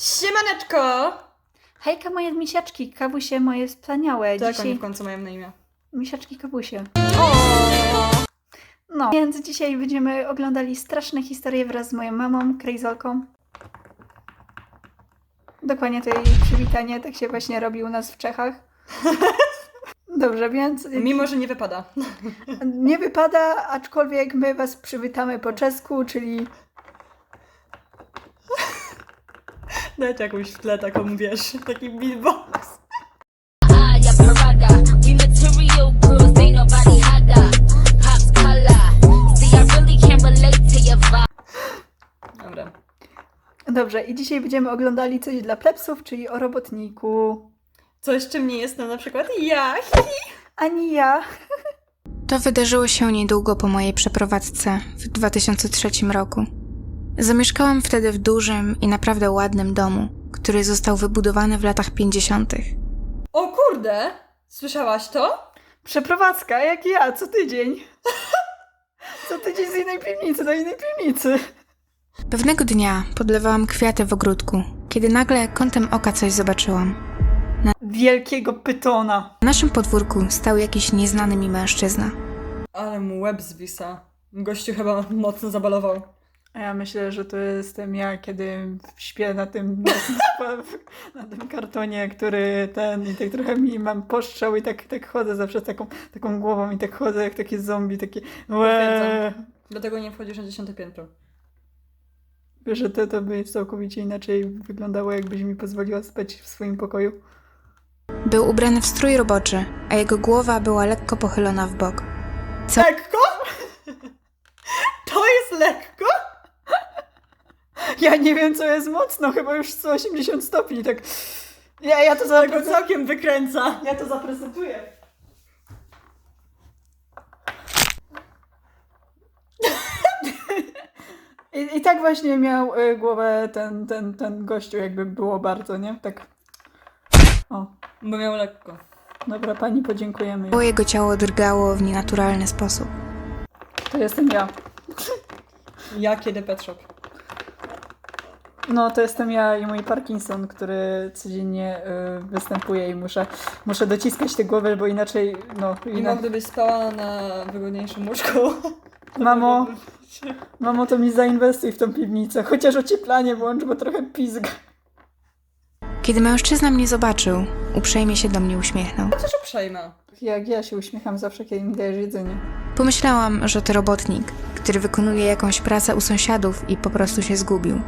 Siemaneczko! Hejka moje misiaczki, kawusie moje wspaniałe. Tak, oni dzisiaj... w końcu mają na imię. Misiaczki kawusie. No, więc dzisiaj będziemy oglądali straszne historie wraz z moją mamą, Krejzolką. Dokładnie to jej przywitanie, tak się właśnie robi u nas w Czechach. Dobrze, więc Mimo, że nie wypada. nie wypada, aczkolwiek my was przywitamy po czesku, czyli Dajcie jakąś w tle taką, wiesz, taki beatbox. Dobra. Dobrze, i dzisiaj będziemy oglądali coś dla plebsów, czyli o robotniku. Coś, czym nie jestem na przykład ja. Ani ja. To wydarzyło się niedługo po mojej przeprowadzce w 2003 roku. Zamieszkałam wtedy w dużym i naprawdę ładnym domu, który został wybudowany w latach 50. O kurde! Słyszałaś to? Przeprowadzka, jak ja, co tydzień. Co tydzień z innej piwnicy do innej piwnicy. Pewnego dnia podlewałam kwiaty w ogródku, kiedy nagle kątem oka coś zobaczyłam. Wielkiego pytona. Na naszym podwórku stał jakiś nieznany mi mężczyzna. Ale mu łeb zwisa. Gościu chyba mocno zabalował. A ja myślę, że to jestem ja, kiedy śpię na tym, na tym kartonie, który ten i tak trochę mi mam postrzał i tak, tak chodzę zawsze z taką, taką głową i tak chodzę jak takie zombie, takie łe. Dlatego nie wchodzisz na dziesiąte piętro. Wiesz, że to, to by całkowicie inaczej wyglądało, jakbyś mi pozwoliła spać w swoim pokoju. Był ubrany w strój roboczy, a jego głowa była lekko pochylona w bok. Lekko? To jest lekko? Ja nie wiem, co jest mocno, chyba już 180 stopni, tak. Ja, ja to Tego zaprezentuję. całkiem wykręca. Ja to zaprezentuję. I, I tak właśnie miał y, głowę ten, ten, ten gościu, jakby było bardzo, nie? Tak. O, Bo miał lekko. dobra, pani, podziękujemy. Było jego ciało drgało w nienaturalny sposób. To jestem ja. Ja kiedy Pet Shop. No, to jestem ja i mój Parkinson, który codziennie y, występuje i muszę, muszę dociskać tę głowę, bo inaczej, no, Mimo inaczej. gdybyś spała na wygodniejszym łóżku. Mamo, mamo, to mi zainwestuj w tą piwnicę, chociaż ocieplanie włącz, bo trochę pizga. Kiedy mężczyzna mnie zobaczył, uprzejmie się do mnie uśmiechnął. Chociaż uprzejma. Jak ja się uśmiecham zawsze, kiedy mi dajesz jedzenie. Pomyślałam, że to robotnik, który wykonuje jakąś pracę u sąsiadów i po prostu się zgubił.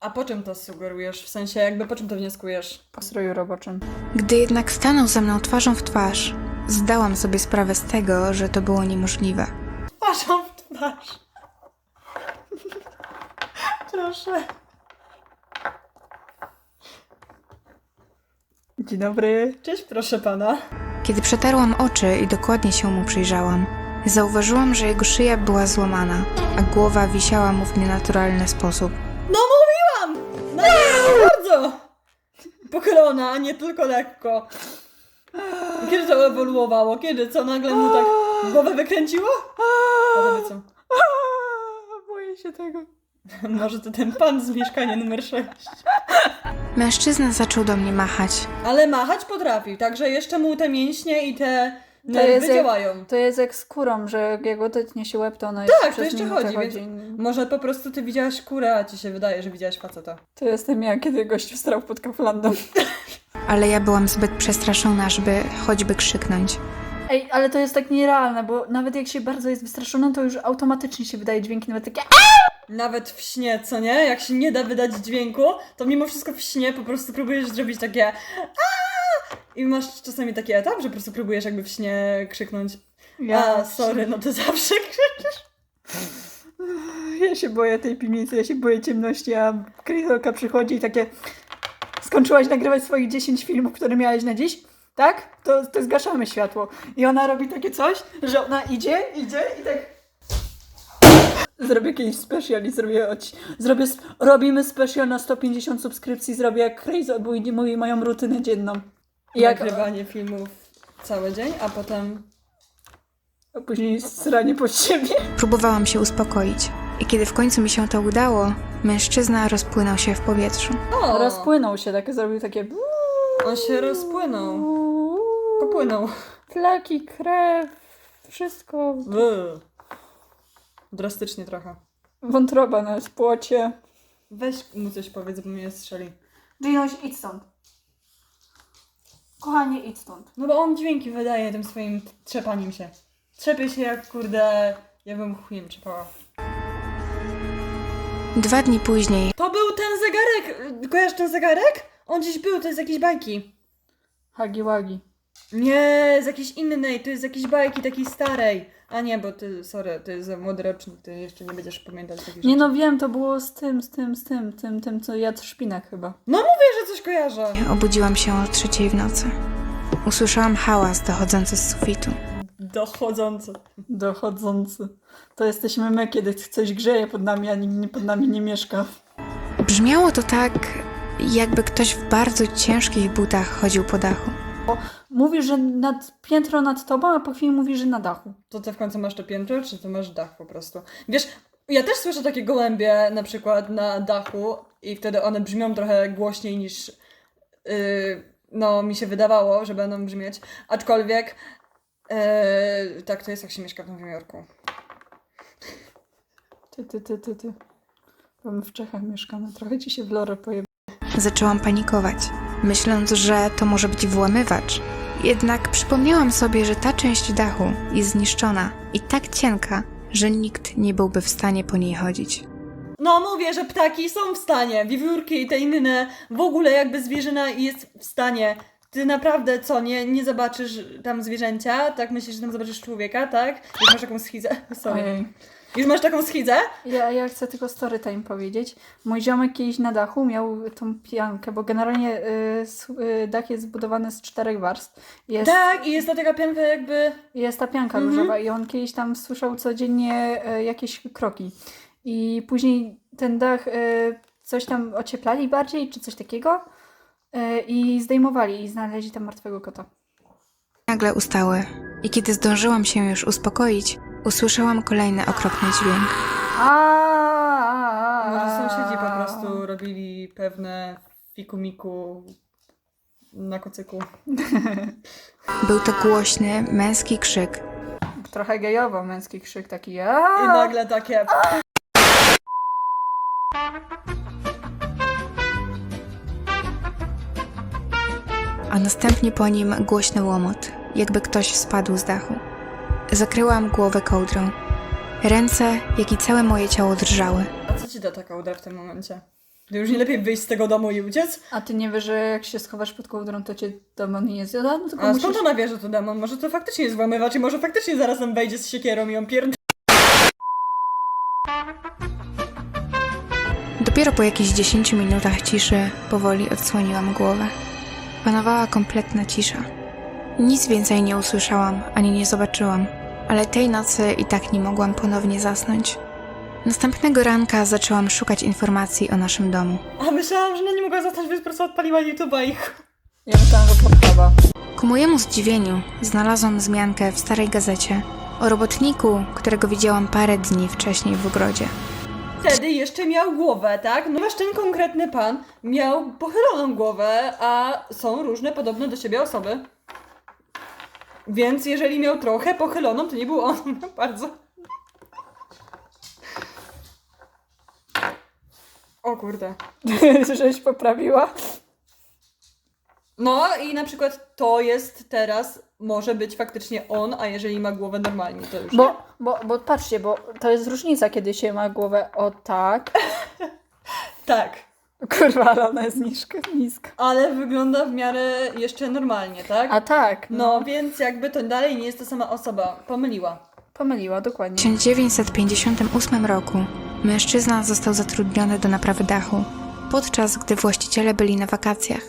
A po czym to sugerujesz? W sensie jakby po czym to wnioskujesz? Po stroju roboczym. Gdy jednak stanął ze mną twarzą w twarz, zdałam sobie sprawę z tego, że to było niemożliwe. Twarzą w twarz. Proszę. Dzień dobry. Cześć, proszę pana. Kiedy przetarłam oczy i dokładnie się mu przyjrzałam, zauważyłam, że jego szyja była złamana, a głowa wisiała mu w nienaturalny sposób. Pochylona, a nie tylko lekko. Kiedy to ewoluowało? Kiedy? Co nagle mu tak głowę wykręciło? A to by co? Boję się tego. Może to ten pan z mieszkania numer 6. Mężczyzna zaczął do mnie machać. Ale machać potrafił, także jeszcze mu te mięśnie i te To jest jak- działają. To jest jak z kurą, że jak go dotknie się łeb, to ona Tak, przez to jeszcze minutę chodzi, więc może po prostu ty widziałaś kurę, a ci się wydaje, że widziałaś faceta. To jestem ja, kiedy gość wstrał pod Kauflandem. Ale ja byłam zbyt przestraszona, żeby choćby krzyknąć. Ej, ale to jest tak nierealne, bo nawet jak się bardzo jest wystraszonym, to już automatycznie się wydaje dźwięki, nawet takie Nawet w śnie, co nie? Jak się nie da wydać dźwięku, to mimo wszystko w śnie po prostu próbujesz zrobić takie! I masz czasami taki etap, że po prostu próbujesz jakby w śnie krzyknąć A, sorry, no to zawsze krzyczysz. Ja się boję tej piwnicy, ja się boję ciemności, a Kryzolka przychodzi i takie skończyłaś nagrywać swoich 10 filmów, które miałaś na dziś? Tak? To, to zgaszamy światło. I ona robi takie coś, że ona idzie, idzie i tak... Zrobię jakiś special i zrobię... Zrobię robimy special na 150 subskrypcji, zrobię jak Crazy, mój, moją rutynę dzienną. I jak, Nagrywanie filmów cały dzień, a potem a później sranie pod siebie. Próbowałam się uspokoić. I kiedy w końcu mi się to udało, mężczyzna rozpłynął się w powietrzu. O, Rozpłynął się, tak zrobił takie... on się rozpłynął. Popłynął. Flaki, krew, wszystko. Drastycznie trochę. Wątroba na płocie. Weź mu coś powiedz, bo mnie strzeli. Ginoś, idź stąd. Kochanie, idź stąd. No bo on dźwięki wydaje tym swoim trzepaniem się. Trzepie się jak kurde, ja bym chujem trzepała. Dwa dni później To był ten zegarek! Kojarzysz ten zegarek? On gdzieś był, to jest jakieś bajki. Hagi wagi. Nie, z jakiejś innej, to jest z jakiejś bajki takiej starej. A nie, bo ty, sorry, ty za młody rocznik, ty jeszcze nie będziesz pamiętać takich Nie rzeczy. no wiem, to było z tym, z tym, z tym, tym, tym, co jadł szpinak chyba. No mówię, że coś kojarzę. obudziłam się o trzeciej w nocy. Usłyszałam hałas dochodzący z sufitu. Dochodząco. Dochodzący. To jesteśmy my, kiedy coś grzeje pod nami, a nikt pod nami nie mieszka. Brzmiało to tak, jakby ktoś w bardzo ciężkich butach chodził po dachu. Mówi, że nad, piętro nad tobą, a po chwili mówi, że na dachu. To ty w końcu masz to piętro, czy ty masz dach po prostu? Wiesz, ja też słyszę takie gołębie na przykład na dachu i wtedy one brzmią trochę głośniej niż yy, no mi się wydawało, że będą brzmieć. Aczkolwiek yy, tak to jest jak się mieszka w Nowym Jorku. Ty, ty, ty, ty, ty. Bo my w Czechach mieszkamy, trochę ci się w lorę pojeb... Zaczęłam panikować, myśląc, że to może być włamywacz. Jednak przypomniałam sobie, że ta część dachu jest zniszczona i tak cienka, że nikt nie byłby w stanie po niej chodzić. No mówię, że ptaki są w stanie, wiewiórki i te inne, w ogóle jakby zwierzyna jest w stanie. Ty naprawdę co, nie, nie zobaczysz tam zwierzęcia, tak myślisz, że tam zobaczysz człowieka, tak? Już masz taką schizę, sorry. Ojej. Już masz taką schizę? Ja, ja chcę tylko story time powiedzieć. Mój ziomek kiedyś na dachu miał tą piankę, bo generalnie y, s- y, dach jest zbudowany z czterech warstw. Jest, Tak, i jest ta taka pianka jakby... jest ta pianka Mhm. różowa i on kiedyś tam słyszał codziennie y, jakieś kroki. I później ten dach y, coś tam ocieplali bardziej, czy coś takiego y, i zdejmowali i znaleźli tam martwego kota. Nagle ustały i kiedy zdążyłam się już uspokoić, usłyszałam kolejny okropny dźwięk. Może sąsiedzi po prostu robili pewne fikumiku na kocyku. Był to głośny, męski krzyk. Trochę gejowo, męski krzyk taki. I Aaaa! nagle takie... a następnie po nim głośny łomot, jakby ktoś spadł z dachu. Zakryłam głowę kołdrą. Ręce, jak i całe moje ciało drżały. A co ci da taka uda w tym momencie? Ty już nie lepiej wyjść z tego domu i uciec? A ty nie wiesz, że jak się schowasz pod kołdrą, to cię demon nie zjada? No tylko A musisz... skąd ona wie, że to demon? Może to faktycznie jest włamywacz i może faktycznie zaraz tam wejdzie z siekierą i ją pierd... Dopiero po jakichś 10 minutach ciszy powoli odsłoniłam głowę. Panowała kompletna cisza. Nic więcej nie usłyszałam ani nie zobaczyłam, ale tej nocy i tak nie mogłam ponownie zasnąć. Następnego ranka zaczęłam szukać informacji o naszym domu. A myślałam, że ona nie mogła zostać, więc po prostu odpaliła YouTube'a i... Ja myślałam, że podkawa. Ku mojemu zdziwieniu znalazłam wzmiankę w starej gazecie o robotniku, którego widziałam parę dni wcześniej w ogrodzie. Wtedy jeszcze miał głowę, tak? No masz ten konkretny pan miał pochyloną głowę, a są różne podobne do siebie osoby. Więc jeżeli miał trochę pochyloną, to nie był on bardzo. O kurde. Żeś poprawiła? No i na przykład to jest teraz, może być faktycznie on, a jeżeli ma głowę normalnie, to już nie. Bo, bo, bo patrzcie, bo to jest różnica, kiedy się ma głowę o tak. Tak, Kurwa, ale ona jest niska, niska. ale wygląda w miarę jeszcze normalnie, tak? A tak, no. No, więc jakby to dalej nie jest ta sama osoba. Pomyliła. Pomyliła, W dokładnie. 1958 roku mężczyzna został zatrudniony do naprawy dachu, podczas gdy właściciele byli na wakacjach.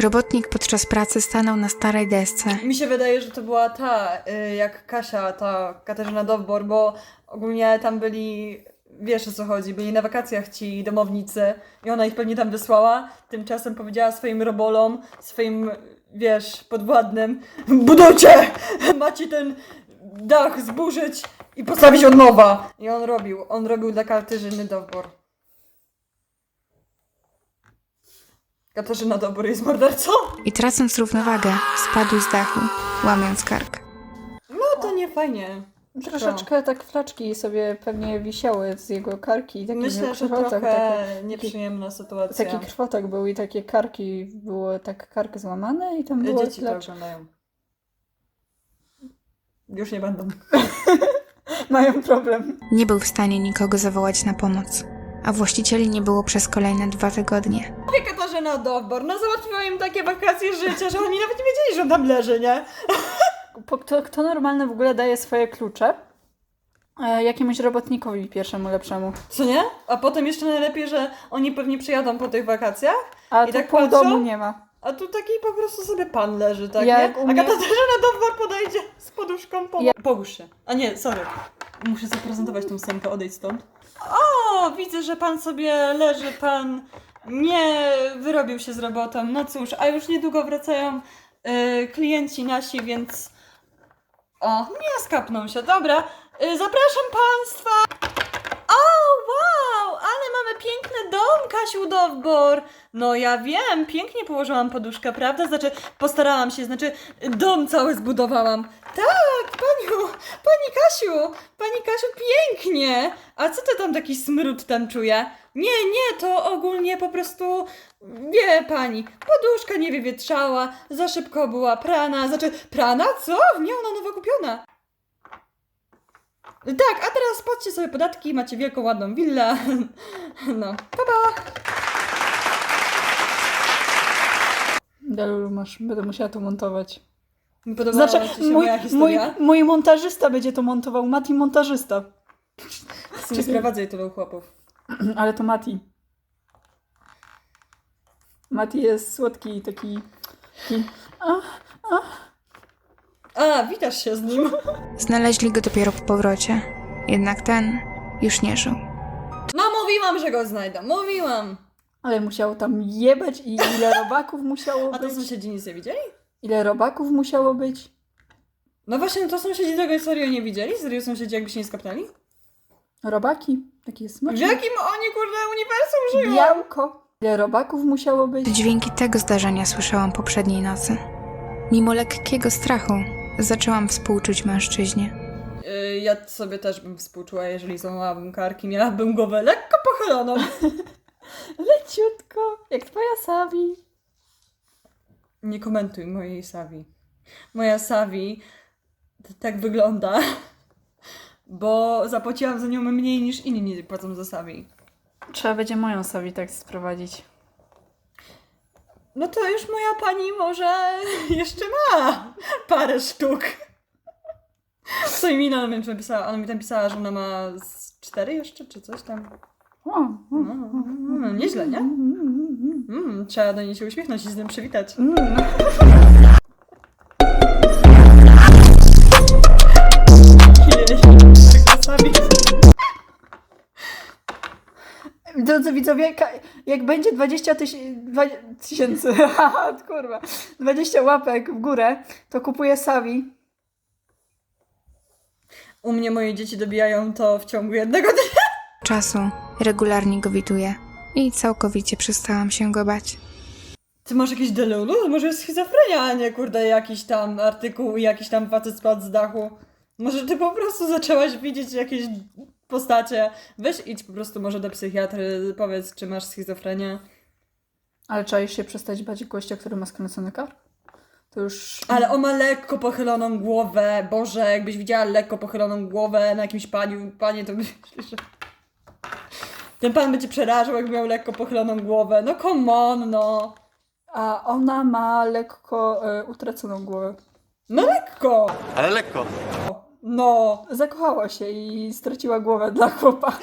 Robotnik podczas pracy stanął na starej desce Mi się wydaje, że to była ta, y, jak Kasia, ta Katarzyna Dowbor, bo ogólnie tam byli, wiesz o co chodzi, byli na wakacjach ci domownicy i ona ich pewnie tam wysłała. Tymczasem powiedziała swoim robolom, swoim, wiesz, podwładnym, budujcie! Macie ten dach zburzyć i postawić od nowa. I on robił, on robił dla Katarzyny Dowbor. Katarzyna Dowbor jest mordercą? I tracąc równowagę, spadł z dachu, łamiąc kark. No to nie fajnie. Troszeczkę tak flaczki sobie pewnie wisiały z jego karki. i Taki Myślę, że trochę taki, nieprzyjemna sytuacja. taki krwotok był i takie karki, było tak kark złamane i tam było Dzieci to flacz. oglądają. Już nie będą. Mają problem. Nie był w stanie nikogo zawołać na pomoc, a właścicieli nie było przez kolejne dwa tygodnie. Mówię Katarzyna Dowbor, no załatwiła im takie wakacje życia, że oni nawet nie wiedzieli, że on tam leży, nie? Kto, kto normalny w ogóle daje swoje klucze e, jakiemuś robotnikowi pierwszemu lepszemu? Co nie? A potem jeszcze najlepiej, że oni pewnie przyjadą po tych wakacjach, A I tak pół patrzą? domu nie ma. a tu taki po prostu sobie pan leży, tak, Jak nie? u mnie- A Katarzyna Dowbor podejdzie z poduszką, po... Ja- Połóż się. A nie, sorry. Muszę zaprezentować tą scenkę, odejdź stąd. O, widzę, że pan sobie leży, pan nie wyrobił się z robotą. No cóż, a już niedługo wracają y, klienci nasi, więc... O, nie skapną się, dobra. Y, zapraszam państwa. O, wow, ale mamy piękny dom, Kasiu Dowbor. No ja wiem, pięknie położyłam poduszkę, prawda? Znaczy, postarałam się, znaczy, dom cały zbudowałam. Tak, paniu, pani Kasiu, pani Kasiu, pięknie. A co ty tam taki smród tam czuje? Nie, nie, to ogólnie po prostu, wie pani, poduszka nie wywietrzała, za szybko była prana, znaczy, prana? Co? Nie, ona nowa kupiona. Tak, a teraz patrzcie sobie podatki, macie wielką, ładną willę. No, pa, pa. Delulu, masz, będę musiała to montować. Nie Podobała Znaczy, ci się mój, moja mój, historia? mój montażysta będzie to montował. Mati montażysta. Nie sprowadzaj tylu chłopów. Ale to Mati. Mati jest słodki taki... taki A, witasz się z nim. Znaleźli go dopiero po powrocie, jednak ten już nie żył. No mówiłam, że go znajdę, mówiłam. ale musiał tam jebać i ile robaków musiało A to być. sąsiedzi nic nie widzieli? Ile robaków musiało być. No właśnie, to sąsiedzi tego serio nie widzieli? Serio sąsiedzi jakby się nie skapnęli? Robaki. Takie W smaczne. jakim oni, kurde, uniwersum żyją? Białko. Ile robaków musiało być. Dźwięki tego zdarzenia słyszałam poprzedniej nocy. Mimo lekkiego strachu, zaczęłam współczuć mężczyźnie. Yy, ja sobie też bym współczuła, jeżeli złamałabym karki, miałabym głowę lekko pochyloną. Leciutko. Jak twoja Savi. Nie komentuj mojej Savi. Moja Savi t- tak wygląda, bo zapłaciłam za nią mniej niż inni płacą za Savi. Trzeba będzie moją Savi tak sprowadzić. No to już moja pani może jeszcze ma parę sztuk. Co im inna, ona mi tam pisała, ona mi tam pisała, że ona ma z cztery jeszcze, czy coś tam. O, No, no, nieźle, nie? Mm, trzeba do niej się uśmiechnąć i z nim przywitać. Drodzy widzowie, jak będzie 20 tyś- dwa- tysięcy, kurwa, 20 łapek w górę, to kupuję Savi. U mnie moje dzieci dobijają to w ciągu jednego dnia. Czasu regularnie go widuję i całkowicie przestałam się go bać. Ty masz jakieś delulu? Może jest schizofrenia, a nie kurde jakiś tam artykuł i jakiś tam facet spadł z dachu. Może ty po prostu zaczęłaś widzieć jakieś postacie. Weź idź po prostu może do psychiatry, powiedz czy masz schizofrenię. Ale czaisz się przestać bać gościa, który ma skręcony kark? To już... Ale on ma lekko pochyloną głowę. Boże, jakbyś widziała lekko pochyloną głowę na jakimś paniu, panie, to że... Ten pan by cię przerażał, jakby miał lekko pochyloną głowę. No come on, no. A ona ma lekko e, utraconą głowę. No lekko. Ale lekko. No. Zakochała się i straciła głowę dla chłopa.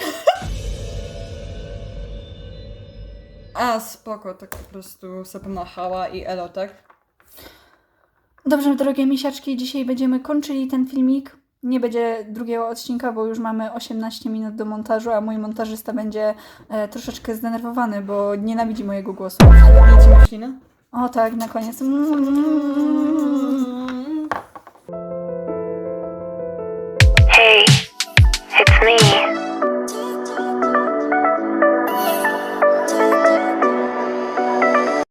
A, spoko, tak po prostu sobie pomachała i elo, tak? Dobrze, drogie misiaczki, dzisiaj będziemy kończyli ten filmik. Nie będzie drugiego odcinka, bo już mamy 18 minut do montażu, a mój montażysta będzie e, troszeczkę zdenerwowany, bo nienawidzi mojego głosu. Nie ci myślina? O tak, na koniec. Mm,